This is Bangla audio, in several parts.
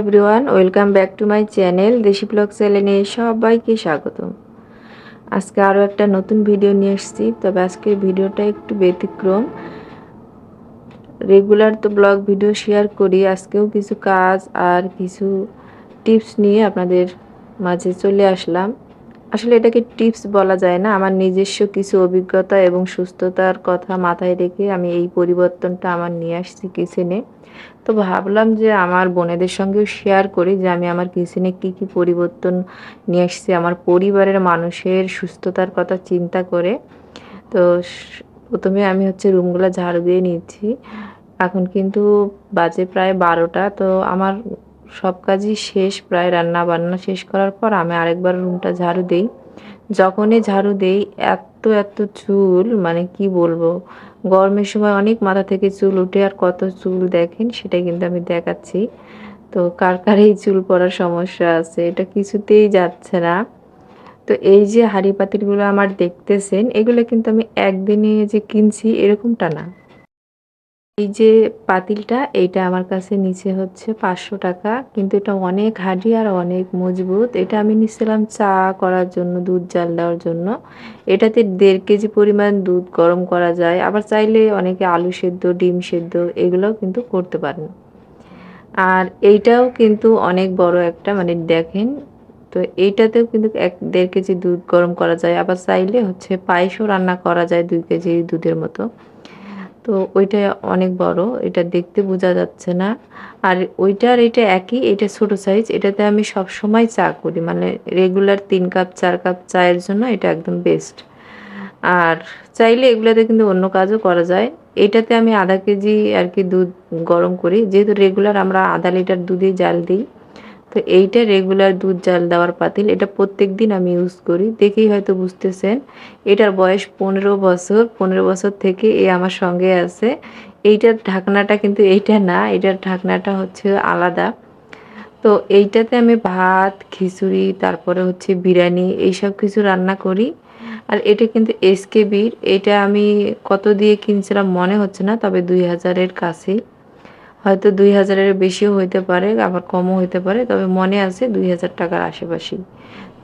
Everyone welcome back to my channel Desi blog চ্যানেলে সবাইকে স্বাগতম। আজকে আরও একটা নতুন ভিডিও নিয়ে এসেছি, তবে আজকের ভিডিওটা একটু ব্যতিক্রম। রেগুলার তো ব্লগ ভিডিও শেয়ার করি, আজকেও কিছু কাজ আর কিছু টিপস নিয়ে আপনাদের মাঝে চলে আসলাম। আসলে এটাকে টিপস বলা যায় না। আমার নিজস্ব কিছু অভিজ্ঞতা এবং সুস্থতার কথা মাথায় রেখে আমি এই পরিবর্তনটা আমার নিয়ে আসছি কিচেনে। তো ভাবলাম যে আমার বোনেদের সঙ্গেও শেয়ার করি যে আমি আমার কিচেনে কী কী পরিবর্তন নিয়ে আসছি আমার পরিবারের মানুষের সুস্থতার কথা চিন্তা করে। তো প্রথমে আমি হচ্ছে রুমগুলো ঝাড়ু দিয়ে নিচ্ছি। এখন কিন্তু বাজে প্রায় বারোটা। তো আমার সব কাজই শেষ, প্রায় রান্না বান্না শেষ করার পর আমি আরেকবার রুমটা ঝাড়ু দেই। যখনই ঝাড়ু দেই, এত এত চুল মানে কি বলব? গরমের সময় অনেক মাথা থেকে চুল উঠে আর কত চুল দেখেন, সেটাই কিন্তু আমি দেখাচ্ছি। তো কার কার এই চুল পড়ার সমস্যা আছে? এটা কিছুতেই যাচ্ছে না। তো এই যে হাঁড়ি পাতিলগুলো আমার দেখতেছেন, এগুলো কিন্তু আমি একদিনে যে কিনছি, এরকমটা না। এই যে পাতিলটা, এইটা আমার কাছে নিচে হচ্ছে পাঁচশো টাকা, কিন্তু এটা অনেক হাডি আর অনেক মজবুত। এটা আমি নিচ্ছিলাম চা করার জন্য, দুধ জাল দেওয়ার জন্য। এটাতে দেড় কেজি পরিমাণ দুধ গরম করা যায়। আবার চাইলে অনেকে আলু সেদ্ধ, ডিম সেদ্ধ, এগুলোও কিন্তু করতে পারেন। আর এইটাও কিন্তু অনেক বড় একটা মানে দেখেন, তো এইটাতেও কিন্তু এক, দেড় কেজি দুধ গরম করা যায়। আবার চাইলে হচ্ছে পায়েসও রান্না করা যায় দুই কেজি দুধের মতো। তো ওইটা অনেক বড়, এটা দেখতে বোঝা যাচ্ছে না। আর ওইটার এটা একই, এটা ছোট সাইজ এটাতে আমি সব সময় চা করি মানে রেগুলার তিন কাপ চার কাপ চায়ের জন্য এটা একদম বেস্ট আর চাইলে এগুলোতে কিন্তু অন্য কাজও করা যায়। এটাতে আমি আধা কেজি আর কি দুধ গরম করি, যেহেতু রেগুলার আমরা আধা লিটার দুধেই জাল দিই তো এইটা রেগুলার দুধ জাল দেওয়ার পাতিল। এটা প্রত্যেক দিন আমি ইউজ করি। দেখেই হয়তো বুঝতেছেন, এটার বয়স পনেরো বছর। পনেরো বছর থেকে এ আমার সঙ্গে আছে। এইটার ঢাকনাটা কিন্তু এইটা না, এটার ঢাকনাটা হচ্ছে আলাদা। তো এইটাতে আমি ভাত, খিচুড়ি, তারপরে হচ্ছে বিরিয়ানি এইসব কিছু রান্না করি। আর এটা কিন্তু এসকেবির এটা আমি কত দিয়ে কিনছিলাম মনে হচ্ছে না, তবে দুই হাজারের কাছেই হয়তো দুই হাজারের বেশিও হইতে পারে, আবার কমও হইতে পারে, তবে মনে আছে দুই হাজার টাকার আশেপাশেই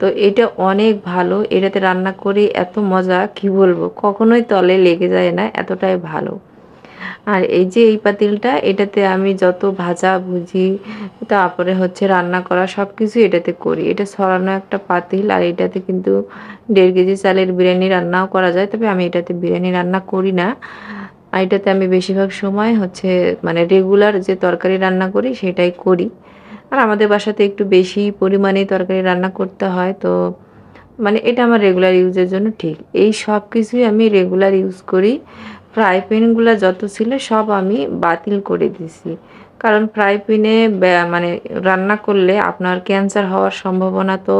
তো এটা অনেক ভালো, এটাতে রান্না করে এত মজা, কি বলব? কখনোই তলে লেগে যায় না, এতটাই ভালো। আর এই যে এই পাতিলটা, এটাতে আমি যত ভাজা, ভুজি, তারপরে হচ্ছে রান্না করা সব কিছু এটাতে করি। এটা সরানো একটা পাতিল, আর এটাতে কিন্তু দেড় কেজি চালের বিরিয়ানি রান্নাও করা যায়, তবে আমি এটাতে বিরিয়ানি রান্না করি না। এটাতে আমি বেশিরভাগ সময় হচ্ছে মানে রেগুলার যে তরকারি রান্না করি সেটাই করি। আর আমাদের বাসাতে একটু বেশি পরিমাণে তরকারি রান্না করতে হয়, তো মানে এটা আমার রেগুলার ইউজের জন্য ঠিক। এই সব কিছুই আমি রেগুলার ইউজ করি। ফ্রাই প্যানগুলো যত ছিল সব আমি বাতিল করে দিছি। কারণ ফ্রাই প্যানে মানে রান্না করলে আপনার ক্যান্সার হওয়ার সম্ভাবনা তো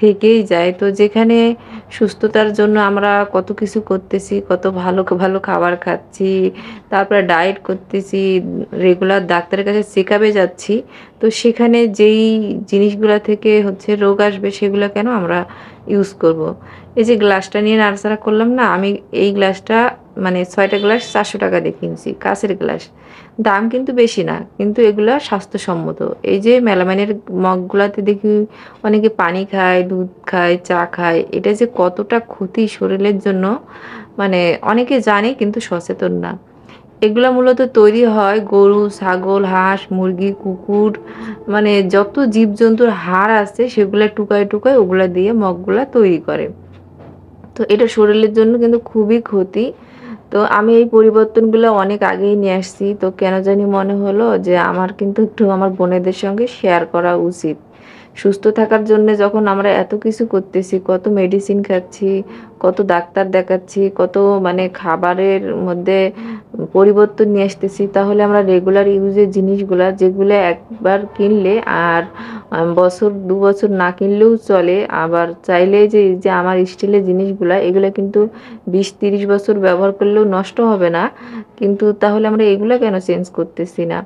থেকেই যায় তো যেখানে সুস্থতার জন্য আমরা কত কিছু করতেছি, কত ভালো ভালো খাবার খাচ্ছি, তারপরে ডায়েট করতেছি রেগুলার ডাক্তারের কাছে চেকআপে যাচ্ছি, তো সেখানে যেই জিনিসগুলো থেকে হচ্ছে রোগ আসবে সেগুলো কেন আমরা ইউজ করব। এই যে গ্লাসটা নিয়ে নাড়াচাড়া করলাম না, আমি এই গ্লাসটা মানে ছয়টা গ্লাস চারশো টাকা দিয়ে কিনছি কাঁচের গ্লাস দাম কিন্তু বেশি না, কিন্তু এগুলো স্বাস্থ্যসম্মত। এই যে মেলামাইনের মগগুলাতে দেখি অনেকে পানি খায়, দুধ খায়, চা খায়, এটা যে কতটা ক্ষতি শরীরের জন্য মানে অনেকে জানে কিন্তু সচেতন না। এগুলো মূলত তৈরি হয় গরু, ছাগল, হাঁস, মুরগি, কুকুর মানে যত জীবজন্তুর হাড় আছে সেগুলো টুকায় টুকায় ওগুলা দিয়ে মগগুলা তৈরি করে। তো এটা শরীরের জন্য কিন্তু খুবই ক্ষতি। তো আমি এই পরিবর্তনগুলো অনেক আগেই নিয়ে আসছি। তো কেন জানি মনে হলো যে আমার কিন্তু একটু আমার বোনেদের সঙ্গে শেয়ার করা উচিত। সুস্থ থাকার জন্য যখন আমরা এত কিছু করতেছি, কত মেডিসিন খাচ্ছি, কত ডাক্তার দেখাচ্ছি, কত মানে খাবারের মধ্যে পরিবর্তন নিয়ে আসতেছি, তাহলে আমরা রেগুলার ইউজের জিনিসগুলা যেগুলো একবার কিনলে আর বছর, দু বছর না কিনলেও চলে, আবার চাইলে যে যে আমার স্টিলের জিনিসগুলা, এগুলো কিন্তু বিশ, তিরিশ বছর ব্যবহার করলেও নষ্ট হবে না, কিন্তু তাহলে আমরা এগুলো কেন চেঞ্জ করতেছি না?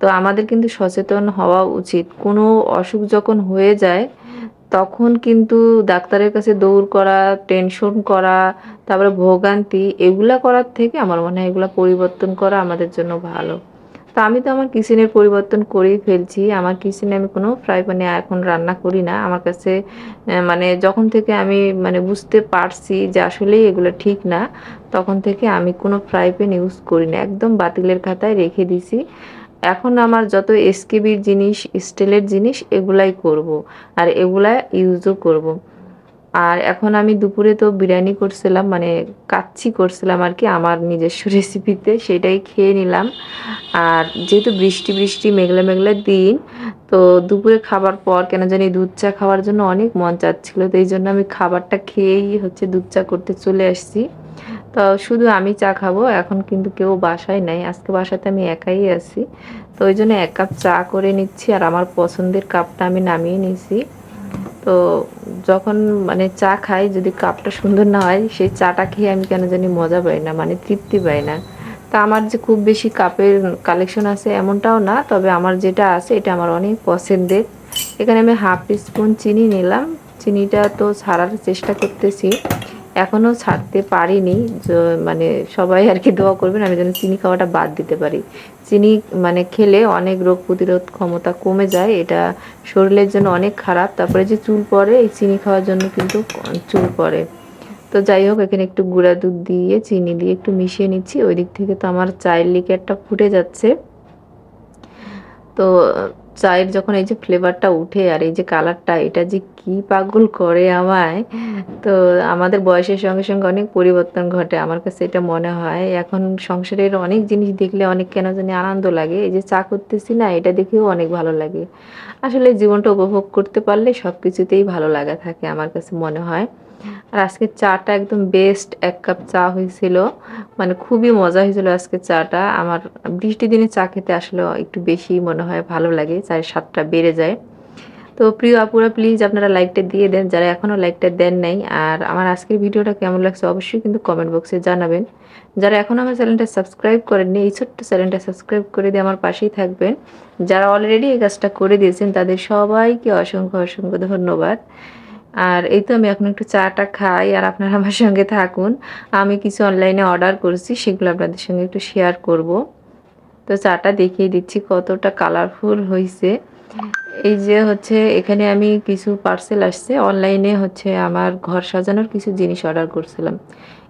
তো আমাদের কিন্তু সচেতন হওয়া উচিত। কোনো অসুখ যখন হয়ে যায়, তখন কিন্তু ডাক্তারের কাছে দৌড় করা, টেনশন করা, তারপরে ভোগান্তি, এগুলা করার থেকে আমার মনে হয় এগুলা পরিবর্তন করা আমাদের জন্য ভালো। তা আমি তো আমার কিচেনের পরিবর্তন করেই ফেলছি। আমার কিচেনে আমি কোনো ফ্রাই প্যানে এখন রান্না করি না। আমার কাছে মানে যখন থেকে আমি মানে বুঝতে পারছি যে আসলেই এগুলো ঠিক না, তখন থেকে আমি কোনো ফ্রাই প্যান ইউজ করি না। একদম বাতিলের খাতায় রেখে দিছি। এখন আমার যত এসকেবির জিনিস স্টিলের জিনিস, এগুলাই করব আর এগুলা ইউজও করব। আর এখন আমি দুপুরে তো বিরিয়ানি করছিলাম মানে কাচ্ছি করছিলাম আর কি আমার নিজস্ব রেসিপিতে সেটাই খেয়ে নিলাম আর যেহেতু বৃষ্টি বৃষ্টি, মেঘলা মেঘলা দিন, তো দুপুরে খাবার পর কেন জানি দুধ চা খাওয়ার জন্য অনেক মন চাচ্ছিলো, তো এই জন্য আমি খাবারটা খেয়েই হচ্ছে দুধ চা করতে চলে আসছি শুধু আমি চা খাব, এখন কিন্তু কেউ বাসায় নাই। আজকে বাসাতে আমি একাই আছি। তো ওই জন্য এক কাপ চা করে নিচ্ছি আর আমার পছন্দের কাপটা আমি নামিয়ে নিছি তো যখন মানে চা খাই, যদি কাপটা সুন্দর না হয়, সেই চাটা খেয়ে আমি কেন জানি মজা পাই না মানে তৃপ্তি পাই না। তা আমার যে খুব বেশি কাপের কালেকশন আছে এমনটাও না, তবে আমার যেটা আছে, এটা আমার অনেক পছন্দের। এখানে আমি হাফ স্পুন চিনি নিলাম। চিনিটা তো ছাড়ার চেষ্টা করতেছি। এখনও ছাড়তে পারিনি মানে সবাই আর কি দোয়া করবেন, আমি যেন চিনি খাওয়াটা বাদ দিতে পারি। চিনি মানে খেলে অনেক রোগ প্রতিরোধ ক্ষমতা কমে যায়, এটা শরীরের জন্য অনেক খারাপ, তারপরে যে চুল পড়ে, এই চিনি খাওয়ার জন্য কিন্তু চুল পড়ে। তো যাই হোক, এখানে একটু গুঁড়া দুধ দিয়ে, চিনি দিয়ে একটু মিশিয়ে নিচ্ছি ওই দিক থেকে তো আমার চায়ের লিকারটা ফুটে যাচ্ছে। তো চায়ের যখন এই যে ফ্লেভারটা উঠে আর এই যে কালারটা এটা যে কি পাগল করে আমায়। তো আমাদের বয়সের সঙ্গে সঙ্গে অনেক পরিবর্তন ঘটে। আমার কাছে এটা মনে হয়। এখন সংসারের অনেক জিনিস দেখলে অনেক কেন জানি আনন্দ লাগে। এই যে চা করতেছি না, এটা দেখেও অনেক ভালো লাগে। আসলে জীবনটা উপভোগ করতে পারলে সব কিছুতেই ভালো লাগা থাকে, আমার কাছে মনে হয়। আর আজকে চাটা একদম বেস্ট এক কাপ চা হয়েছিল। মানে খুবই মজা হয়েছিল আজকে চাটা। আমার বৃষ্টি দিনে চা খেতে আসলে একটু বেশি মনে হয় ভালো লাগে, চায়ের স্বাদটা বেড়ে যায়। তো প্রিয় আপুরা প্লিজ আপনারা লাইকটা দিয়ে দেন, যারা এখনও লাইকটা দেন নাই। আর আমার আজকের ভিডিওটা কেমন লাগছে অবশ্যই কিন্তু কমেন্ট বক্সে জানাবেন। যারা এখনও আমার চ্যানেলটা সাবস্ক্রাইব করেননি, এই ছোট্ট চ্যানেলটা সাবস্ক্রাইব করে দিয়ে আমার পাশেই থাকবেন। যারা অলরেডি এই কাজটা করে দিয়েছেন, তাদের সবাইকে অসংখ্য অসংখ্য ধন্যবাদ। আর এই তো আমি এখন একটু চাটা খাই আর আপনারা আমার সঙ্গে থাকুন। আমি কিছু অনলাইনে অর্ডার করেছি, সেগুলো আপনাদের সঙ্গে একটু শেয়ার করব। তো চাটা দেখিয়ে দিচ্ছি কতটা কালারফুল হয়েছে এই যে হচ্ছে, এখানে আমি কিছু পার্সেল আসছে। অনলাইনে হচ্ছে আমার ঘর সাজানোর কিছু জিনিস অর্ডার করছিলাম।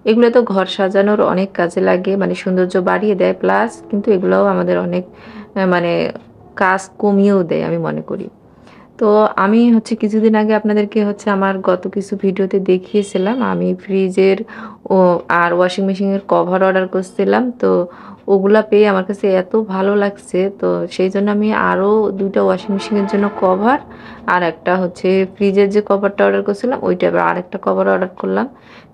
এগুলো তো ঘর সাজানোর অনেক কাজে লাগে মানে সৌন্দর্য বাড়িয়ে দেয় প্লাস কিন্তু এগুলোও আমাদের অনেক মানে কাজ কমিয়েও দেয়, আমি মনে করি। তো আমি হচ্ছে কিছুদিন আগে আপনাদেরকে হচ্ছে আমার গত কিছু ভিডিওতে দেখিয়েছিলাম। আমি ফ্রিজের ও আর ওয়াশিং মেশিনের কভার অর্ডার করছিলাম। তো ওগুলা পেয়ে আমার কাছে এত ভালো লাগছে। তো সেই জন্য আমি আরও দুইটা ওয়াশিং মেশিনের জন্য কভার আর একটা হচ্ছে ফ্রিজের যে কভারটা অর্ডার করছিলাম, ওইটা আবার আরেকটা কভার অর্ডার করলাম।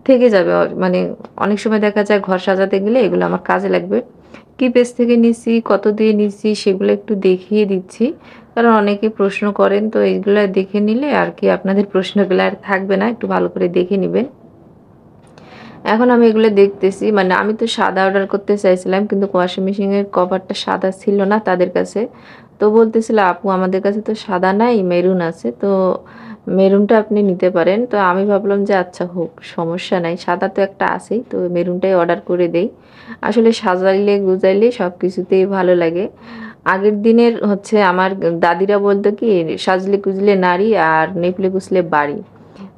থেকে যাবে মানে অনেক সময় দেখা যায় ঘর সাজাতে গেলে এগুলো আমার কাজে লাগবে। কি পেজ থেকে নিছি, কত দিয়ে নিছি, সেগুলো একটু দেখিয়ে দিচ্ছি। কারণ অনেকে প্রশ্ন করেন, তো এইগুলো দেখে নিলে আর কি আপনাদের প্রশ্নগুলো আর থাকবে না, একটু ভালো করে দেখে নেবেন। এখন আমি এগুলো দেখতেছি মানে আমি তো সাদা অর্ডার করতে চাইছিলাম, কিন্তু ওয়াশিং মেশিনের কভারটা সাদা ছিল না তাদের কাছে। তো বলতেছিল, আপু, আমাদের কাছে তো সাদা নাই মেরুন আছে। তো মেরুনটা আপনি নিতে পারেন। তো আমি ভাবলাম যে আচ্ছা হোক, সমস্যা নাই। সাদা তো একটা আছেই, তো মেরুনটাই অর্ডার করে দেই। আসলে সাজাইলে, গুজাইলে সব কিছুতেই ভালো লাগে। আগের দিনের হচ্ছে আমার দাদিরা বলতো কি, সাজলে কুজলে নারী আর নেপলে কুচলে বাড়ি।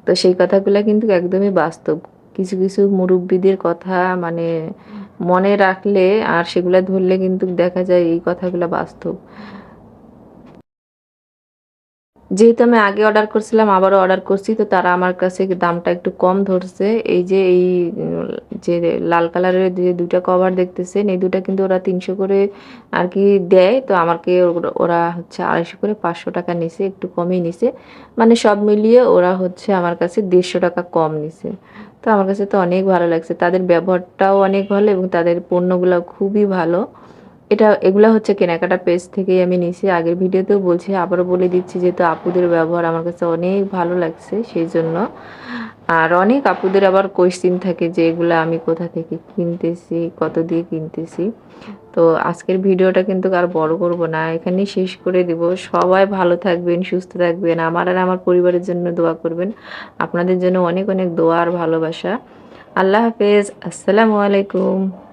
তো সেই কথাগুলো কিন্তু একদমই বাস্তব। কিছু কিছু মুরব্বীদের কথা মানে মনে রাখলে আর সেগুলো ধরলে কিন্তু দেখা যায় এই কথাগুলো বাস্তব। যেহেতু আমি আগে অর্ডার করছিলাম, আবারও অর্ডার করছি, তো তারা আমার কাছে দামটা একটু কম ধরছে। এই যে এই, যে লাল কালারের যে দুটা কভার দেখতেছেন এই দুটা কিন্তু ওরা তিনশো করে আর কি দেয়। তো আমাকে ওরা হচ্ছে আড়াইশো করে পাঁচশো টাকা নিছে, একটু কমই নিছে। মানে সব মিলিয়ে ওরা হচ্ছে আমার কাছে দেড়শো টাকা কম নিছে। তো আমার কাছে তো অনেক ভালো লাগছে। তাদের ব্যবহারটাও অনেক ভালো এবং তাদের পণ্যগুলো খুবই ভালো। এটা, এগুলা হচ্ছে কেনাকাটা পেজ থেকেই আমি নিছি আগের ভিডিওতেও বলছি, আবারও বলে দিচ্ছি যেহেতু আপুদের ব্যবহার আমার কাছে অনেক ভালো লাগছে সেই জন্য। আর অনেক আপুদের আবার কোয়েশ্চিন থাকে যে এগুলো আমি কোথা থেকে কিনতেছি, কত দিয়ে কিনতেছি। তো আজকের ভিডিওটা কিন্তু আর বড় করব না, এখানেই শেষ করে দিব। সবাই ভালো থাকবেন, সুস্থ থাকবেন। আমার আর আমার পরিবারের জন্য দোয়া করবেন। আপনাদের জন্য অনেক অনেক দোয়া আর ভালোবাসা। আল্লাহ হাফেজ। আসসালামু আলাইকুম।